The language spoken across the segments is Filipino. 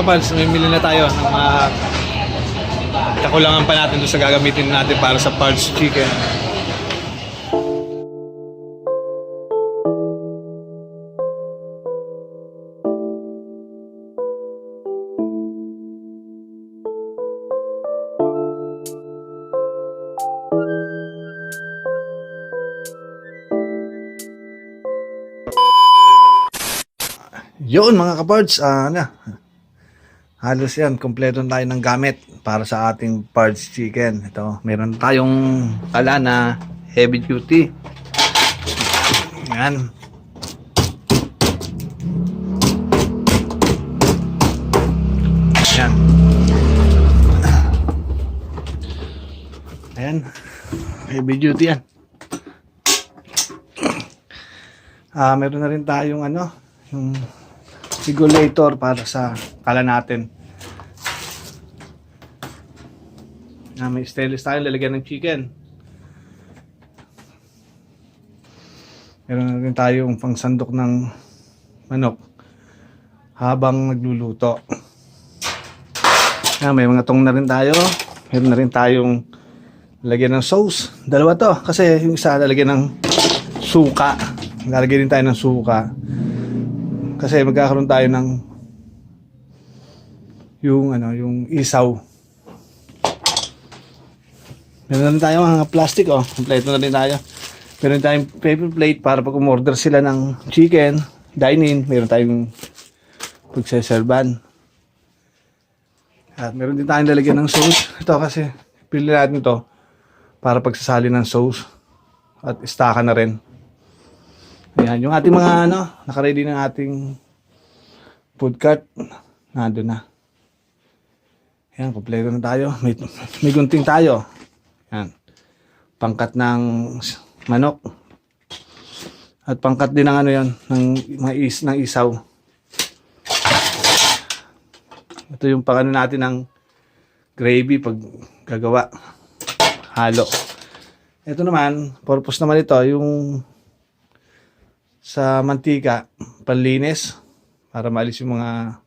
kapads, mamimili na tayo ng mga kakulangan pa natin doon sa gagamitin natin para sa parts chicken. Yun mga kapards, ah, ano, halos yan, kompleto tayo ng gamit para sa ating parts chicken. Ito, meron tayong kala na heavy duty. Yan. Yan. Ayan. Heavy duty yan. Ah, meron na rin tayong ano, yung regulator para sa kala natin. Na may stainless tayo lalagyan ng chicken. Meron na rin tayong pangsandok ng manok habang nagluluto. Ah, may mga tong na rin tayo. Meron na rin tayong lagyan ng sauce. Dalawa to kasi yung isa lalagyan ng suka. Lalagyan din tayo ng suka. Kasi magkakaroon tayo ng yung ano, yung isaw. Meron na rin tayo mga plastic oh. Kompleto na rin tayo. Meron tayong paper plate para pag umorder sila ng chicken, dine-in, meron tayong pagseserban. At meron din tayong lalagyan ng sauce. Ito kasi, pili natin ito para pagsasali ng sauce. At istaka na rin. Ayan, yung ating mga ano, nakaready ng ating food cart. Nandun na. Ayan, kompleto na tayo. May, may gunting tayo. Ayan. Pangkat ng manok. At pangkat din ng ano yan, ng mga is, ng isaw. Ito yung pangano natin ng gravy pag gagawa. Halo. Ito naman, purpose naman ito, yung sa mantika, panlinis para maalis yung mga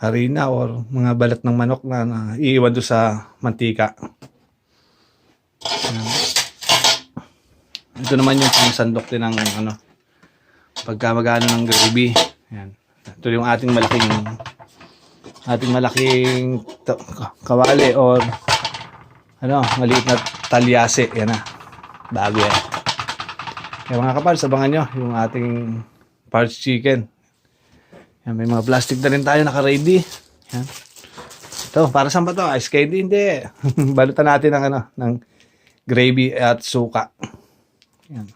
harina or mga balat ng manok na, na iiwan doon sa mantika. Ayan. Ito naman yung pangsandok din ng ano, pagka magano ng gravy. Ayan. Ito yung ating malaking ating malaking kawali or ano, maliit na talyase. Yan na. Bago yan. Kaya mga kapal, sabangan nyo yung ating parts chicken. Yan, may mga plastic na rin tayo naka-ready. Yan. Ito, para saan ba to? Ice candy? Hindi. Balutan natin ng, ano, ng gravy at suka. Yan.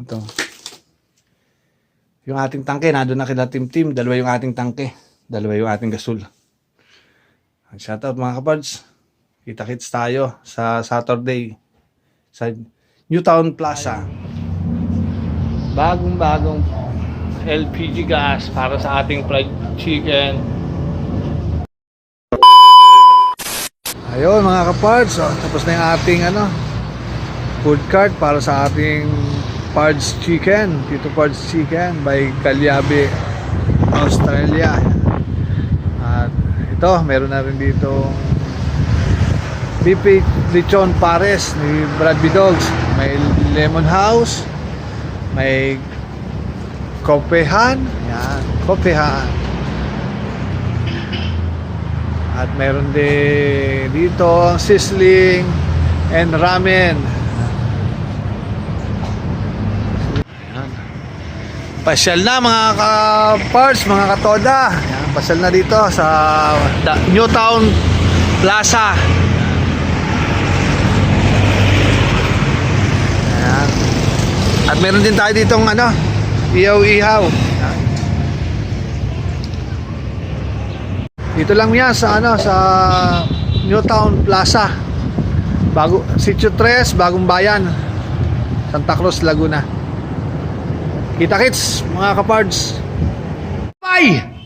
Ito. Yung ating tangke, nandun na kila Tim Tim. Dalawa yung ating tangke. Dalawa yung ating gasol. Shoutout mga kapards. Kita-kits tayo sa Saturday sa Newtown Plaza. Bagong-bagong LPG gas para sa ating fried chicken. Ayun mga kapards, oh, tapos na yung ating ano, food cart para sa ating Pards Chicken, Tito Pards Chicken by Calyabe, Australia. At ito, meron na rin dito Beef Lechon Pares ni Brad B. Dogs. May Lemon House, may Kopehan, yan, Kopehan. At meron din dito sizzling and ramen. Ayan. Pasyal na mga ka-parts, mga katoda. Ayan, pasyal na dito sa Da- Newtown Plaza. At meron din tayo ditong ano, ihaw-ihaw. Dito lang yan sa ano sa Newtown Plaza. Bago Sitio 3, Bagong Bayan. Santa Cruz, Laguna. Kita kits mga kapards. Bye!